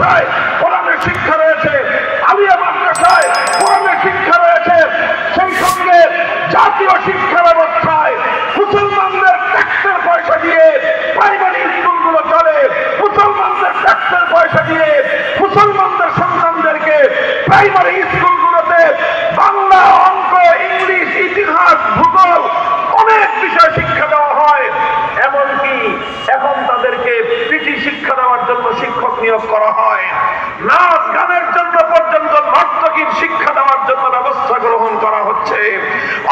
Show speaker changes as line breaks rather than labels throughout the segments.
হয় নিয়োগ করা হয়। নাচ গানের জন্য পর্যন্ত নর্তকীর শিক্ষা দেওয়ার জন্য ব্যবস্থা গ্রহণ করা হচ্ছে।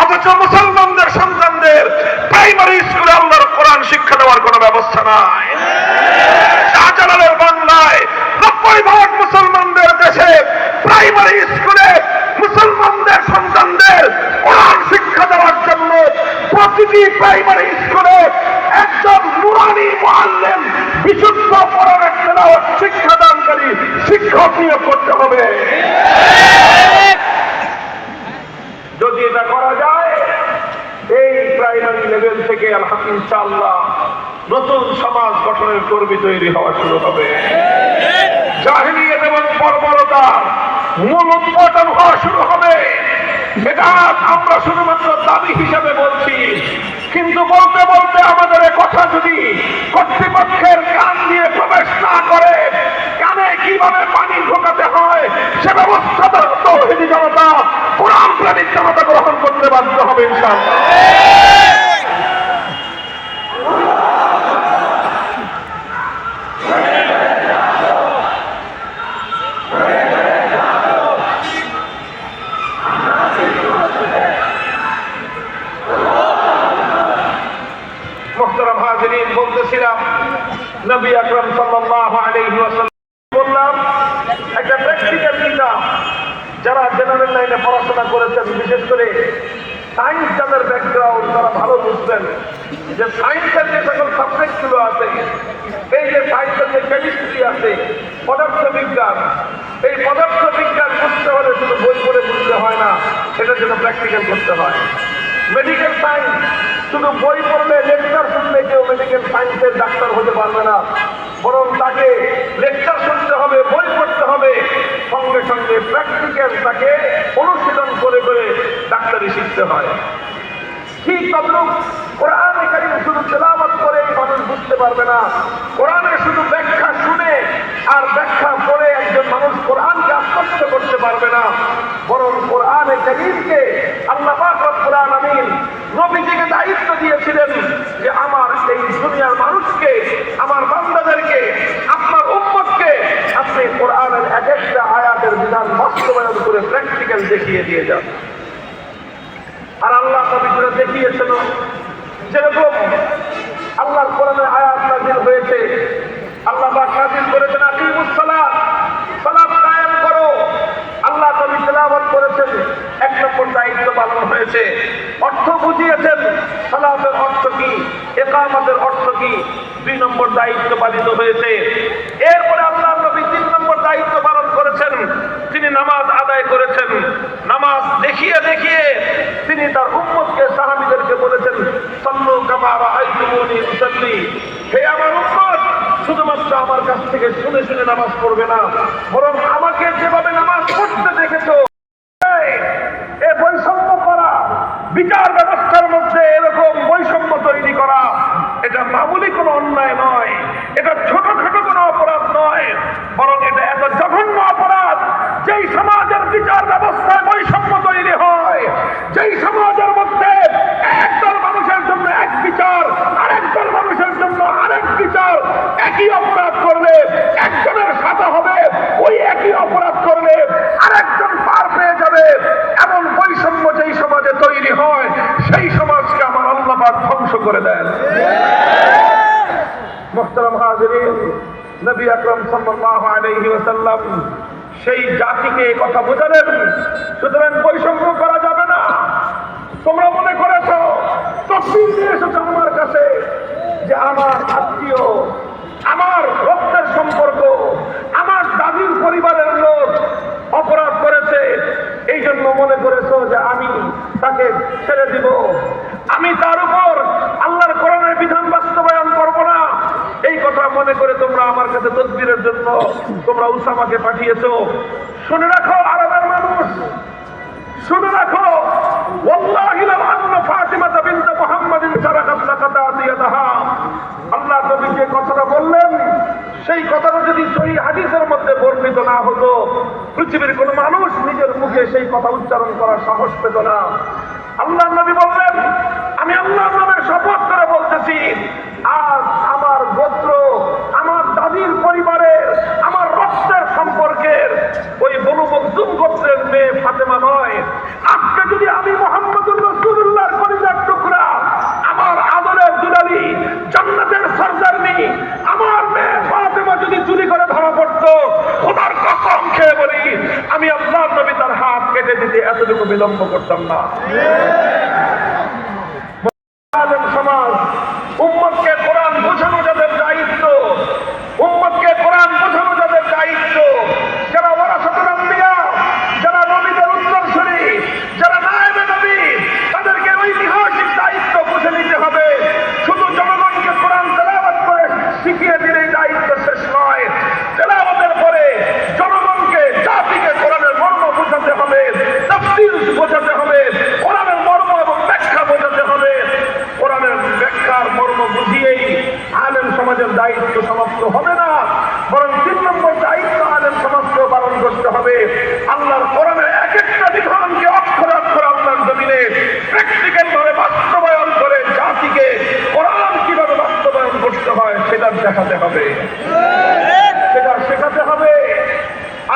অথচ মুসলমানদের সন্তানদের প্রাইমারি স্কুলে আল্লাহর কোরআন শিক্ষা দেওয়ার কোনো ব্যবস্থা নাই। শাহজালালের বাংলায় নব্বই ভাগ মুসলমানদের দেশে প্রাইমারি স্কুলে মুসলমানদের সন্তানদের কোরআন শিক্ষা দেওয়ার জন্য প্রতিটি প্রাইমারি স্কুলে একজন নুরানি মোয়াল্লেম বিশুদ্ধ কোরআনের তেলাওয়াত শিক্ষাদানকারী শিক্ষক নিয়োগ করতে হবে। যদি এটা করা যায়, এই প্রাইমারি লেভেল থেকে আলহাম ইনশাআল্লাহ নতুন সমাজ গঠনের কর্মী তৈরি হওয়া শুরু হবে। জাহিলিয়ত এবং বর্বরতা মূল উৎপাদন হওয়া শুরু হবে। আমরা শুধুমাত্র দাবি হিসাবে বলছি। কিন্তু বলতে বলতে আমাদের কথা যদি কর্তৃপক্ষের কান দিয়ে প্রবেশ না করে, কানে কীভাবে পানি ঢোকাতে হয়, সে ব্যবস্থা তৌহিদি জনতা, কোরআন প্রেমিক জনতা গ্রহণ করতে বাধ্য হবে ইনশাআল্লাহ মোহতরম হাজরিন বলতেছিলাম, নবী আকরম সাল্লাল্লাহু আলাইহি ওয়াসাল্লাম বললাম, একটা প্র্যাকটিক্যাল কিতাব যারা জেনারেল লাইনে পড়াশোনা করেছেন, বিশেষ করে সায়েন্স যাদের ব্যাকগ্রাউন্ড তারা ভালো বুঝবেন যে সায়েন্সের যে সকল সাবজেক্টগুলো আছে, এই যে সায়েন্সের যে কেমিস্ট্রি আছে পদার্থ বিজ্ঞান এই পদার্থ বিজ্ঞান বুঝতে হলে শুধু বই পড়ে বুঝতে হয় না, এটার জন্য প্র্যাকটিক্যাল করতে হয়। মেডিকেল সায়েন্স শুধু বই পড়লে লেকচার শুনলে কেউ মেডিকেল সায়েন্সের ডাক্তার হতে পারবে না। বরং তাকে লেকচার শুনতে হবে, বই পড়তে হবে। সঙ্গে সঙ্গে প্র্যাকটিক্যাল তাকে অনুশীলন করে করে ডাক্তারি শিখতে হয়। ঠিক তদ্রুপ কোরআনে কারিম শুধু তেলাওয়াত করে মানুষ বুঝতে পারবে না। কোরআনের শুধু ব্যাখ্যা শুনে আর ব্যাখ্যা পড়ে একজন মানুষ কোরআনকে আত্মস্থ করতে পারবে না। বরং কোরআনে কারিমকে আল্লাহ পাক রব্বুল আলামিন নবীজিকে দায়িত্ব দিয়েছিলেন যে আমার এই দুনিয়ার মানুষকে, আমার বান্দাদেরকে, আপনার উম্মতকে আপনি কোরআনের এক একটা আয়াতের বিধান বাস্তবায়ন করে প্র্যাকটিক্যাল দেখিয়ে দিয়ে যান। আর আল্লাহ নবীগুলো দেখিয়েছেন যেরকম আল্লাহর কোরআনের আয়াত নাজিল হয়েছে, আল্লাহ পাক নাজিল করেছেন, আকিমুস সালাত সালাত কায়েম করো। আল্লাহ নবী তেলাওয়াত করেছেন, এক নম্বর দায়িত্ব পালন হয়েছে। অর্থ বুঝিয়েছেন সালাতের অর্থ কি? একামতের অর্থ কি? দুই নম্বর দায়িত্ব পালিত হয়েছে। এরপরে আল্লাহ নবী তিন নম্বর দায়িত্ব পালন করেছেন। তিনি নামাজ আদায় করেছেন। নামাজ দেখিয়ে দেখিয়ে তিনি তার উম্মতকে, সাহাবিদেরকে বলেছেন, সল্লু কামারা আইতুমুনি উসাল্লি। হে আমার উম্মত, শুধুমাত্র আমার কাছ থেকে শুনে শুনে নামাজ পড়বে না, বরং আমাকে যেভাবে নামাজ পড়তে দেখেছ এই, এ বৈষম্য করা বিচার ব্যবস্থার মধ্যে এরকম বৈষম্য তৈরি করা এটা মামুলি কোনো অন্যায় নয়। এটা ছোটখাটো কোনো অপরাধ নয় বরং এটা এত জঘন্য অপরাধ যেই সমাজের বিচার ব্যবস্থায় বৈষম্য তৈরি হয় যেই সমাজের মধ্যে একদল মানুষের জন্য এক বিচার আরেকদল মানুষের জন্য আরেক বিচার একই অপরাধ করলে একজনের সাথে হবে ওই একই অপরাধ করলে আরেকজন পার পেয়ে যাবে এমন বৈষম্য যেই সমাজে তৈরি হয়, সেই সমাজকে আমার আল্লাপাক ধ্বংস করে দেন। সেই জাতিকে কথা বোঝালেন, সুতরাং বৈষম্য করা যাবে না। তোমরা মনে করেছ তো নিয়ে আমার কাছে যে আমার রক্তের সম্পর্ক আমার দাদির পরিবারের লোক অপরাধ করেছে এই জন্য মনে করেছ যে আমি তাকে ছেড়ে দিব। আমি তার উপর আল্লাহর কোরআনের বিধান বাস্তবায়ন করব না। এই কথা মনে করে তোমরা আমার কাছে তদবিরের জন্য তোমরা উসামাকে পাঠিয়েছো। শুনে রাখো, আরবের মানুষ। শুনে রাখো আল্লাহ নবী যে কথাটা বললেন, সেই কথাটা যদি সহি হাদিসের মধ্যে বর্ণিত না হতো, পৃথিবীর কোন মানুষ নিজের মুখে সেই কথা উচ্চারণ করার সাহস পেত না আল্লাহ নবী বললেন আমি আল্লাহ নামের শপথ করে বলতেছি আজ আমার গোত্র আমার দাদির পরিবারের আমার রক্তের সম্পর্কের ওই বনু মকদুম গোত্রের মেয়ে ফাতেমা নয় আজকে যদি আমি মোহাম্মদুর রসুল্লাহর কলিজার টুকরা আমার আদরের দুলালি জান্নাতের সরদারনি আমার মেয়ে ফাতেমা যদি চুরি করে ধরা পড়তো খোদার কসম খেয়ে বলি আমি আল্লাহ নবী তার হাত কেটে দিতে এতটুকু বিলম্ব করতাম না আলেম সমাজ উম্মতকে কোরআন বোঝানো যাদের দায়িত্ব উম্মতকে কোরআন বোঝানো যাদের দায়িত্ব যারা ওয়ারাসাতুল আম্বিয়া যারা নবীদের উত্তরসূরি যারা নায়েবে নবী তাদেরকে ঐতিহাসিক দায়িত্ব বুঝে নিতে হবে শুধু জনগণকে কোরআন তেলাওয়াত করে শিখিয়ে দিলেই দায়িত্ব শেষ নয় তেলাওয়াতের পরে জনগণকে জাতিকে কোরআনের মর্ম বোঝাতে হবে তাফসীর বোঝাতে হবে কোরআনের মর্ম এবং ব্যাখ্যা বোঝাতে হবে কোরআনের ব্যাখ্যার মর্ম বুঝিয়েই আলেম সমাজের দায়িত্ব সমাপ্ত হবে না, বরং তিন নম্বর দায়িত্ব আলেম সমাজকে পালন করতে হবে। আল্লাহর করণের এক একটা বিধানকে অক্ষর অক্ষর আপনার জমিনে প্র্যাকটিক্যাল ভাবে বাস্তবায়ন করে জাতিকে কোরআন কীভাবে বাস্তবায়ন করতে হয় সেটা দেখাতে হবে। সেটা শেখাতে হবে।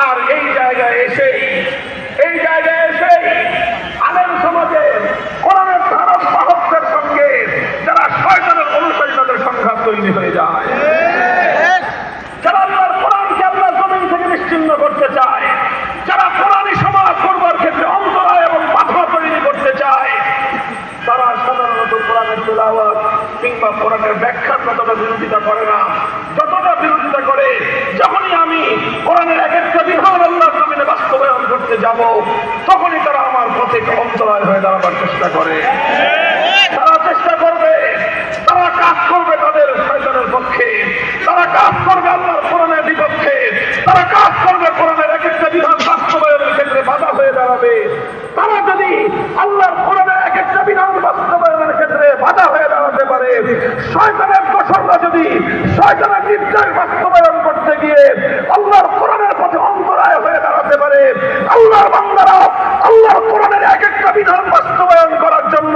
আর এই জায়গায় এসেই এই জায়গায় এসেই আলেম সমাজে কোরআনের ধারণ বাহকদের সঙ্গে যারা শয়তানের অনুসারী তাদের সংঘাত তৈরি হয়ে যায় যারা আল্লাহর কোরআনকে আল্লাহর জমিন থেকে নিশ্চিন্ন করতে চায় যারা কোরআনী সমাজ করবার ক্ষেত্রে অন্তরায় এবং বাধা তৈরি করতে চায় তারা সাধারণত কোরআনের তেলাওয়াত কিংবা কোরআনের ব্যাখ্যার যতটা বিরোধিতা করে না, যতটা বিরোধিতা করে, যখনই আমি কোরআনের এক একটা বিধান আল্লাহ জমিনে বাস্তবায়ন করতে যাব, তখনই তারা আমার পথে অন্তরায় হয়ে দাঁড়াবার চেষ্টা করে। তারা চেষ্টা করবে, তারা কাজ করবে তাদের শয়তানের পক্ষে, তারা কাজ করবে আল্লাহর কোরআনের বিপক্ষে, তারা কাজ করবে কোরআনের এক একটা বিধান বাস্তবায়নের ক্ষেত্রে বাধা হয়ে দাঁড়াবে তারা যদি আল্লাহর কোরআনের এক একটা বিধান বাস্তবায়নের ক্ষেত্রে বাধা হয়ে দাঁড়াতে পারে শয়তানের দোষররা যদি শয়তানের নির্দেশ বাস্তবায়ন করতে গিয়ে আল্লাহর কোরআনের পথে অন্তরায় হয়ে দাঁড়াতে পারে আল্লাহর বাংলারা আল্লাহর কোরআনের এক একটা বিধান বাস্তবায়ন করার জন্য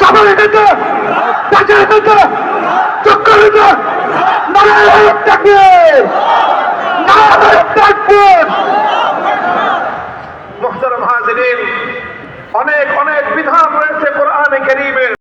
চাপালে নেতা বাজার নেতা চক্র নেতা নারায়ণ তাকবীর! নারায়ণ তাকবীর! মোহতারাম হাজিরিন অনেক অনেক বিধান রয়েছে কোরআনে কারীমের